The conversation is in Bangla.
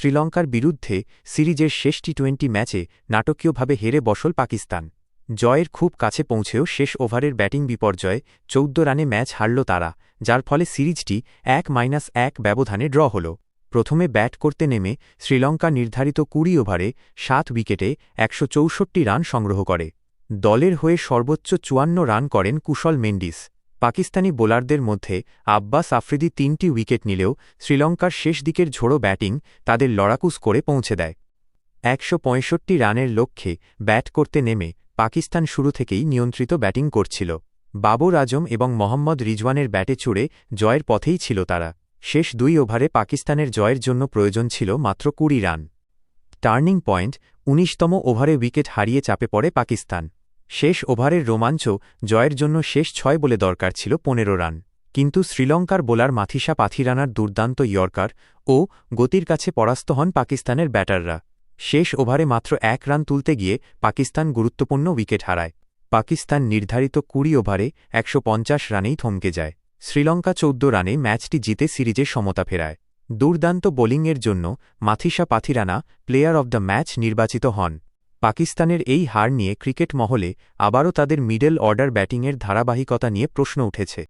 শ্রীলঙ্কার বিরুদ্ধে সিরিজের শেষ টি টোয়েন্টি ম্যাচে নাটকীয়ভাবে হেরে বসল পাকিস্তান। জয়ের খুব কাছে পৌঁছেও শেষ ওভারের ব্যাটিং বিপর্যয়ে চৌদ্দ রানে ম্যাচ হারল তারা, যার ফলে সিরিজটি এক মাইনাস এক ব্যবধানে ড্র হল। প্রথমে ব্যাট করতে নেমে শ্রীলঙ্কা নির্ধারিত কুড়ি ওভারে সাত উইকেটে একশো চৌষট্টি রান সংগ্রহ করে। দলের হয়ে সর্বোচ্চ চুয়ান্ন রান করেন কুশল মেন্ডিস। পাকিস্তানি বোলারদের মধ্যে আব্বাস আফ্রিদি তিনটি উইকেট নিলেও শ্রীলঙ্কার শেষ দিকের ঝোড়ো ব্যাটিং তাদের লড়াকুস করে পৌঁছে দেয়। একশো পঁয়ষট্টি রানের লক্ষ্যে ব্যাট করতে নেমে পাকিস্তান শুরু থেকেই নিয়ন্ত্রিত ব্যাটিং করছিল। বাবর আজম এবং মোহাম্মদ রিজওয়ানের ব্যাটে চড়ে জয়ের পথেই ছিল তারা। শেষ দুই ওভারে পাকিস্তানের জয়ের জন্য প্রয়োজন ছিল মাত্র কুড়ি রান। টার্নিং পয়েন্ট, উনিশতম ওভারে উইকেট হারিয়ে চাপে পড়ে পাকিস্তান। শেষ ওভারের রোমাঞ্চ জয়ের জন্য শেষ ছয় বলে দরকার ছিল পনেরো রান। কিন্তু শ্রীলঙ্কার বোলার মাথিসা পাথিরানার দুর্দান্ত ইয়র্কার ও গতির কাছে পরাস্ত হন পাকিস্তানের ব্যাটাররা। শেষ ওভারে মাত্র এক রান তুলতে গিয়ে পাকিস্তান গুরুত্বপূর্ণ উইকেট হারায়। পাকিস্তান নির্ধারিত কুড়ি ওভারে একশো পঞ্চাশ রানেই থমকে যায়। শ্রীলঙ্কা চৌদ্দ রানে ম্যাচটি জিতে সিরিজে সমতা ফেরায়। দুর্দান্ত বোলিংয়ের জন্য Matheesha Pathirana player of the match নির্বাচিত হন। পাকিস্তানের এই হার নিয়ে ক্রিকেট মহলে আবারও তাদের মিডল অর্ডার ব্যাটিংয়ের ধারাবাহিকতা নিয়ে প্রশ্ন উঠেছে।